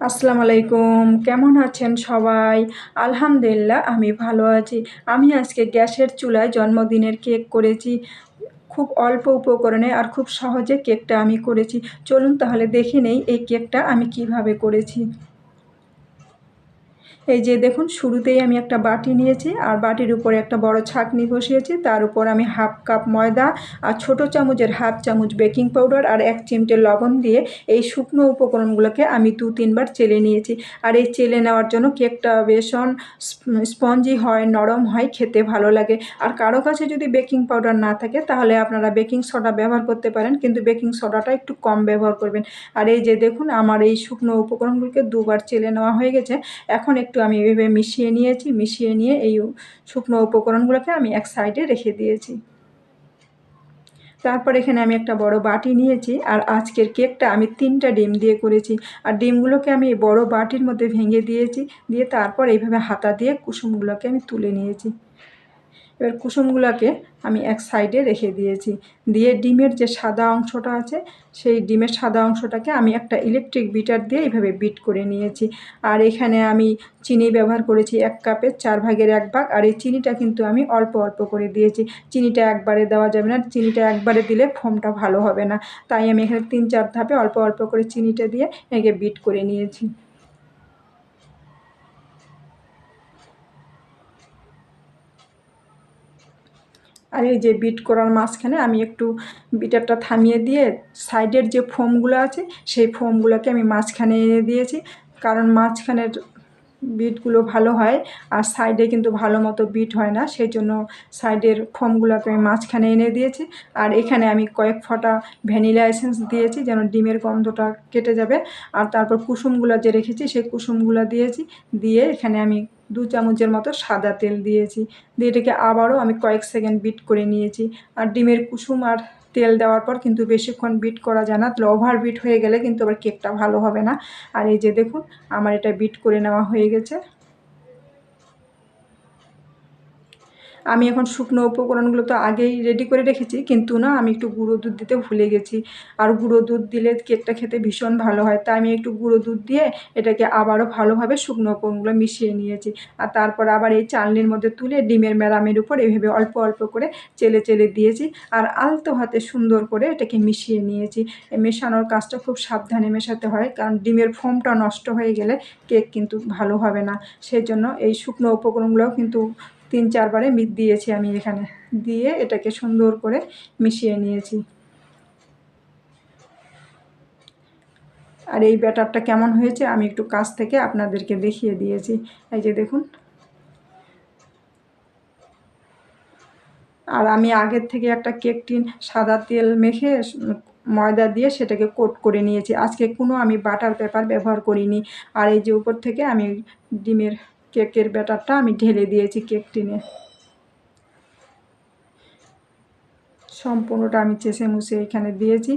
আসসালামু আলাইকুম। কেমন আছেন সবাই? আলহামদুলিল্লাহ, আমি ভালো আছি। আমি আজকে গ্যাসের চুলায় জন্মদিনের কেক করেছি। খুব অল্প উপকরণে আর খুব সহজে কেকটা আমি করেছি। চলুন তাহলে দেখে নেই এই কেকটা আমি কীভাবে করেছি। এই যে দেখুন, শুরুতেই আমি একটা বাটি নিয়েছি, আর বাটির উপরে একটা বড় ছাকনি বসিয়েছি। তার উপর আমি হাফ কাপ ময়দা, আর ছোট চামচের হাফ চামচ বেকিং পাউডার, আর এক চিমটে লবণ দিয়ে এই শুকনো উপকরণগুলোকে আমি দু তিনবার চেলে নিয়েছি। আর এই চেলে নেওয়ার জন্য কেকটা বেসন স্পঞ্জি হয়, নরম হয়, খেতে ভালো লাগে। আর কারও কাছে যদি বেকিং পাউডার না থাকে, তাহলে আপনারা বেকিং সোডা ব্যবহার করতে পারেন, কিন্তু বেকিং সোডাটা একটু কম ব্যবহার করবেন। আর এই যে দেখুন, আমার এই শুকনো উপকরণগুলোকে দুবার চেলে নেওয়া হয়ে গেছে। এখন একটু একটু আমি এইভাবে মিশিয়ে নিয়েছি, মিশিয়ে নিয়ে এই শুকনো উপকরণগুলোকে আমি এক সাইডে রেখে দিয়েছি। তারপর এখানে আমি একটা বড় বাটি নিয়েছি আর আজকের কেকটা আমি তিনটা ডিম দিয়ে করেছি। আর ডিমগুলোকে আমি বড় বাটির মধ্যে ভেঙে দিয়েছি, দিয়ে তারপর এইভাবে হাতা দিয়ে কুসুমগুলোকে আমি তুলে নিয়েছি। এবার কুসুমগুলোকে আমি এক সাইডে রেখে দিয়েছি। দিয়ে ডিমের যে সাদা অংশটা আছে, সেই ডিমের সাদা অংশটাকে আমি একটা ইলেকট্রিক বিটার দিয়ে এইভাবে বিট করে নিয়েছি। আর এখানে আমি চিনি ব্যবহার করেছি এক কাপের চার ভাগের এক ভাগ। আর এই চিনিটা কিন্তু আমি অল্প অল্প করে দিয়েছি। চিনিটা একবারে দেওয়া যাবে না, চিনিটা একবারে দিলে ফোমটা ভালো হবে না। তাই আমি এখানে তিন চার ধাপে অল্প অল্প করে চিনিটা দিয়ে একে বিট করে নিয়েছি। আর এই যে বিট করার মাঝখানে আমি একটু বিটারটা থামিয়ে দিয়ে সাইডের যে ফোমগুলো আছে, সেই ফোমগুলোকে আমি মাঝখানে এনে দিয়েছি। কারণ মাঝখানের বিটগুলো ভালো হয় আর সাইডে কিন্তু ভালো মতো বিট হয় না, সেই জন্য সাইডের ফোমগুলোকে আমি মাঝখানে এনে দিয়েছি। আর এখানে আমি কয়েক ফটা ভ্যানিলা এসেন্স দিয়েছি যেন ডিমের গন্ধটা কেটে যাবে। আর তারপর কুসুমগুলো যে রেখেছি, সেই কুসুমগুলো দিয়েছি, দিয়ে এখানে আমি দু চামচের মতো সাদা তেল দিয়েছি। দিয়ে এটাকে আবারও আমি কয়েক সেকেন্ড বিট করে নিয়েছি। আর ডিমের কুসুম আর তেল দেওয়ার পর কিন্তু বেশিক্ষণ বিট করা যায় না। ওভার বিট হয়ে গেলে কিন্তু আবার কেকটা ভালো হবে না। আর এই যে দেখুন, আমার এটা বিট করে নেওয়া হয়ে গেছে। আমি এখন শুকনো উপকরণগুলো তো আগেই রেডি করে রেখেছি, কিন্তু না আমি একটু গুঁড়ো দুধ দিতে ভুলে গেছি। আর গুঁড়ো দুধ দিলে কেকটা খেতে ভীষণ ভালো হয়, তাই আমি একটু গুঁড়ো দুধ দিয়ে এটাকে আবারও ভালোভাবে শুকনো উপকরণগুলো মিশিয়ে নিয়েছি। আর তারপর আবার এই চালনির মধ্যে তুলে ডিমের মেরামের উপর এভাবে অল্প অল্প করে চেলে চেলে দিয়েছি আর আলতো হাতে সুন্দর করে এটাকে মিশিয়ে নিয়েছি। মেশানোর কাজটা খুব সাবধানে মেশাতে হয়, কারণ ডিমের ফোমটা নষ্ট হয়ে গেলে কেক কিন্তু ভালো হবে না। সেই জন্য এই শুকনো উপকরণগুলোও কিন্তু তিন চারবারে দিয়েছি আমি এখানে। দিয়ে এটাকে সুন্দর করে মিশিয়ে নিয়েছি। আর এই ব্যাটারটা কেমন হয়েছে আমি একটু কাছ থেকে আপনাদেরকে দেখিয়ে দিয়েছি। এই যে দেখুন। আর আমি আগের থেকে একটা কেক টিন সাদা তেল মেখে ময়দা দিয়ে সেটাকে কোট করে নিয়েছি। আজকে কোনো আমি বাটার পেপার ব্যবহার করিনি। আর এই যে উপর থেকে আমি ডিমের কেকের ব্যাটারটা আমি ঢেলে দিয়েছি কেক টিনে। সম্পূর্ণটা আমি চেষে মুছে এখানে দিয়েছি।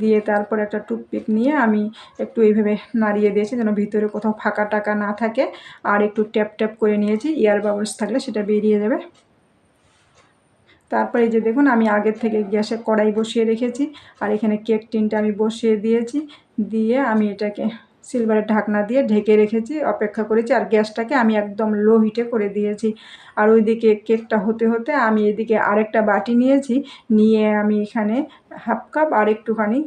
দিয়ে তারপর একটা টুথপিক নিয়ে আমি একটু এইভাবে নাড়িয়ে দিয়েছি যেন ভিতরে কোথাও ফাঁকা টাকা না থাকে। আর একটু ট্যাপ ট্যাপ করে নিয়েছি এয়ার বাবলস থাকলে সেটা বেরিয়ে যাবে। তারপরে যে দেখুন, আমি আগের থেকে গ্যাসে কড়াই বসিয়ে রেখেছি। আর এখানে কেক টিনটা আমি বসিয়ে দিয়েছি। দিয়ে আমি এটাকে সিলভারের ঢাকনা দিয়ে ঢেকে রেখেছি, অপেক্ষা করেছি, আর গ্যাসটাকে আমি একদম লো হিটে করে দিয়েছি। আর ওইদিকে কেকটা হতে হতে আমি এদিকে আরেকটা বাটি নিয়েছি, নিয়ে আমি এখানে হাফ কাপ আর একটুখানি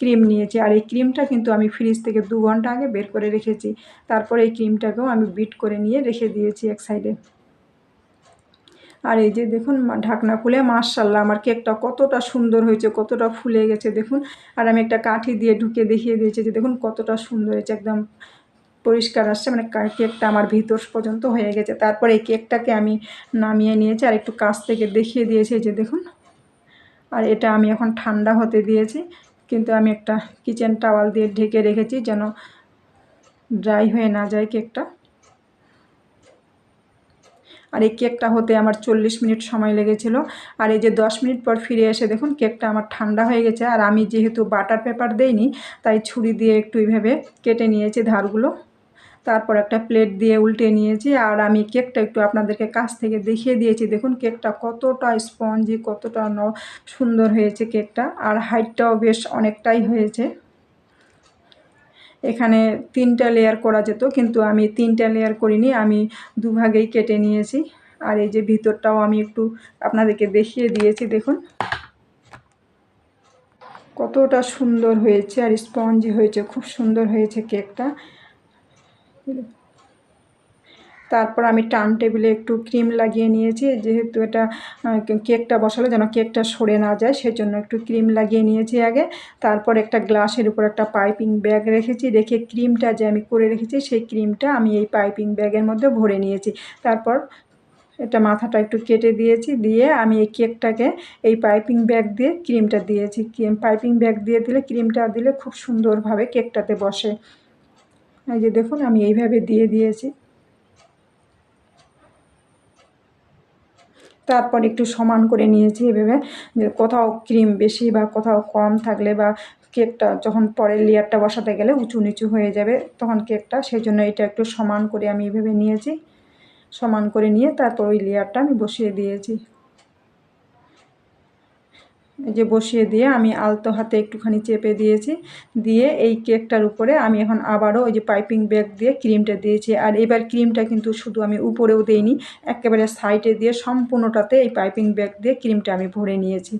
ক্রিম নিয়েছি। আর এই ক্রিমটা কিন্তু আমি ফ্রিজ থেকে দু ঘণ্টা আগে বের করে রেখেছি। তারপর এই ক্রিমটাকেও আমি বিট করে নিয়ে রেখে দিয়েছি এক সাইডে। আর এই যে দেখুন ঢাকনা খুলে মার্শাল্লাহ আমার কেকটা কতটা সুন্দর হয়েছে, কতটা ফুলে গেছে, দেখুন। আর আমি একটা কাঠি দিয়ে ঢুকে দেখিয়ে দিয়েছি যে, দেখুন, কতটা সুন্দর হয়েছে, একদম পরিষ্কার আসছে মানে কেকটা আমার ভিতর পর্যন্ত হয়ে গেছে। তারপর এই কেকটাকে আমি নামিয়ে নিয়েছি আর একটু কাছ থেকে দেখিয়ে দিয়েছি যে, দেখুন। আর এটা আমি এখন ঠান্ডা হতে দিয়েছি, কিন্তু আমি একটা কিচেন টাওয়াল দিয়ে ঢেকে রেখেছি যেন ড্রাই হয়ে না যায় কেকটা। আর এই কেকটা হতে আমার চল্লিশ মিনিট সময় লেগেছিল। আর এই যে দশ মিনিট পর ফিরে এসে দেখুন, কেকটা আমার ঠান্ডা হয়ে গেছে। আর আমি যেহেতু বাটার পেপার দেইনি, তাই ছুরি দিয়ে একটু এইভাবে কেটে নিয়েছি ধারগুলো। তারপর একটা প্লেট দিয়ে উল্টে নিয়েছি। আর আমি কেকটা একটু আপনাদেরকে কাছ থেকে দেখিয়ে দিয়েছি। দেখুন, কেকটা কতটা স্পঞ্জি, কতটা সুন্দর হয়েছে কেকটা। আর হাইটটাও বেশ অনেকটাই হয়েছে। এখানে তিনটা লেয়ার করা যেত, কিন্তু আমি তিনটা লেয়ার করিনি, আমি দুভাগেই কেটে নিয়েছি। আর এই যে ভিতরটাও আমি একটু আপনাদেরকে দেখিয়ে দিয়েছি, দেখুন। কতটা সুন্দর হয়েছে, আর স্পঞ্জি হয়েছে, খুব সুন্দর হয়েছে কেকটা তারপর আমি টার্ন টেবিলে একটু ক্রিম লাগিয়ে নিয়েছি, যেহেতু এটা কেকটা বসালে যেন কেকটা সরে না যায়, সেজন্য একটু ক্রিম লাগিয়ে নিয়েছি আগে। তারপর একটা গ্লাসের উপর একটা পাইপিং ব্যাগ রেখেছি, রেখে ক্রিমটা যে আমি করে রেখেছি, সেই ক্রিমটা আমি এই পাইপিং ব্যাগের মধ্যে ভরে নিয়েছি। তারপর এটা মাথাটা একটু কেটে দিয়েছি, দিয়ে আমি এই কেকটাকে এই পাইপিং ব্যাগ দিয়ে ক্রিমটা দিয়েছি। পাইপিং ব্যাগ দিয়ে দিলে, ক্রিমটা দিলে খুব সুন্দরভাবে কেকটাতে বসে। এই যে দেখুন, আমি এইভাবে দিয়ে দিয়েছি। তারপর একটু সমান করে নিয়েছি এভাবে। যে কোথাও ক্রিম বেশি বা কোথাও কম থাকলে বা কেকটা যখন পরের লেয়ারটা বসাতে গেলে উঁচু নিচু হয়ে যাবে, তখন কেকটা সেই জন্য এটা একটু সমান করে আমি এভাবে নিয়েছি। সমান করে নিয়ে তারপর ওই লেয়ারটা আমি বসিয়ে দিয়েছি। যে বসিয়ে দিয়ে আমি আলতো হাতে একটুখানি চেপে দিয়েছি। দিয়ে এই কেকটার উপরে আমি এখন আবারও ওই যে পাইপিং ব্যাগ দিয়ে ক্রিমটা দিয়েছি। আর এবার ক্রিমটা কিন্তু শুধু আমি উপরেও দেইনি, একেবারে সাইডে দিয়ে সম্পূর্ণটাতে এই পাইপিং ব্যাগ দিয়ে ক্রিমটা আমি ভরে নিয়েছি।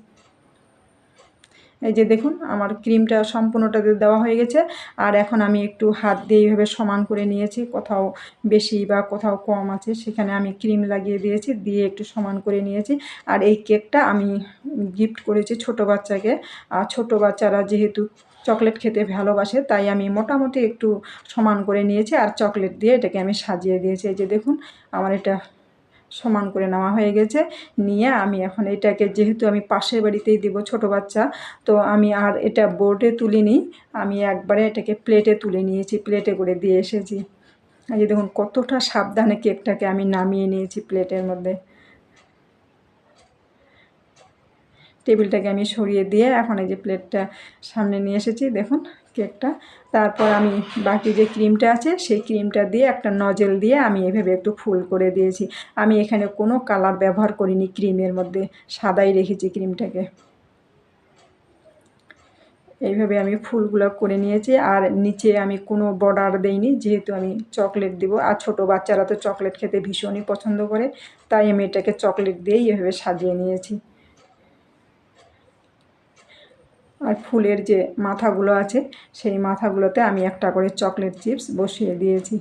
এই যে দেখুন, আমার ক্রিমটা সম্পূর্ণটাতে দেওয়া হয়ে গেছে। আর এখন আমি একটু হাত দিয়ে এইভাবে সমান করে নিয়েছি, কোথাও বেশি বা কোথাও কম আছে, সেখানে আমি ক্রিম লাগিয়ে দিয়েছি, দিয়ে একটু সমান করে নিয়েছি। আর এই কেকটা আমি গিফট করেছি ছোট বাচ্চাকে। আর ছোট বাচ্চারা যেহেতু চকলেট খেতে ভালোবাসে, তাই আমি মোটামুটি একটু সমান করে নিয়েছি। আর চকলেট দিয়ে এটাকে আমি সাজিয়ে দিয়েছি। এই যে দেখুন, আমার এটা সমান করে নেওয়া হয়ে গেছে। নিয়ে আমি এখন এটাকে যেহেতু আমি পাশের বাড়িতেই দেবো ছোট বাচ্চা, তো আমি আর এটা বোর্ডে তুলিনি। আমি একবারে এটাকে প্লেটে তুলে নিয়েছি প্লেটে করে দিয়ে এসেছি। এই দেখুন কতটা সাবধানে কেকটাকে আমি নামিয়ে নিয়েছি প্লেটের মধ্যে। টেবিলটাকে আমি সরিয়ে দিয়ে এখন এই যে প্লেটটা সামনে নিয়ে এসেছি, দেখুন কেকটা। তারপর আমি বাকি যে ক্রিমটা আছে, সেই ক্রিমটা দিয়ে একটা নজেল দিয়ে আমি এভাবে একটু ফুল করে দিয়েছি। আমি এখানে কোনো কালার ব্যবহার করিনি ক্রিমের মধ্যে, সাদাই রেখেছি ক্রিমটাকে। এইভাবে আমি ফুলগুলো করে নিয়েছি, আর নিচে আমি কোনো বর্ডার দেইনি, যেহেতু আমি চকলেট দিব। আর ছোট বাচ্চারা তো চকলেট খেতে ভীষণই পছন্দ করে, তাই আমি এটাকে চকলেট দিয়েই এভাবে সাজিয়ে নিয়েছি। আর ফুলের যে মাথাগুলো আছে, সেই মাথাগুলোতে আমি একটা করে চকলেট চিপস বসিয়ে দিয়েছি।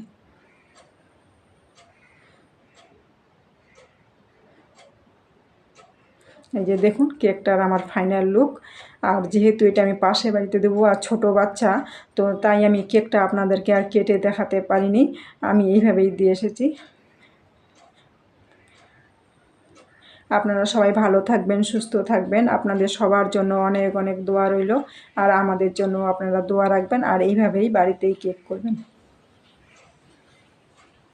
এই যে দেখুন, কেকটার আমার ফাইনাল লুক। আর যেহেতু এটা আমি পাশে বাড়িতে দেবো আর ছোটো বাচ্চা, তো তাই আমি কেকটা আপনাদেরকে আর কেটে দেখাতে পারিনি। আমি এইভাবেই দিয়ে এসেছি। আপনারা সবাই ভালো থাকবেন, সুস্থ থাকবেন। আপনাদের সবার জন্য অনেক অনেক দোয়া রইল। আর আমাদের জন্য আপনারা দোয়া রাখবেন। আর এইভাবেই বাড়িতেই কেক করবেন।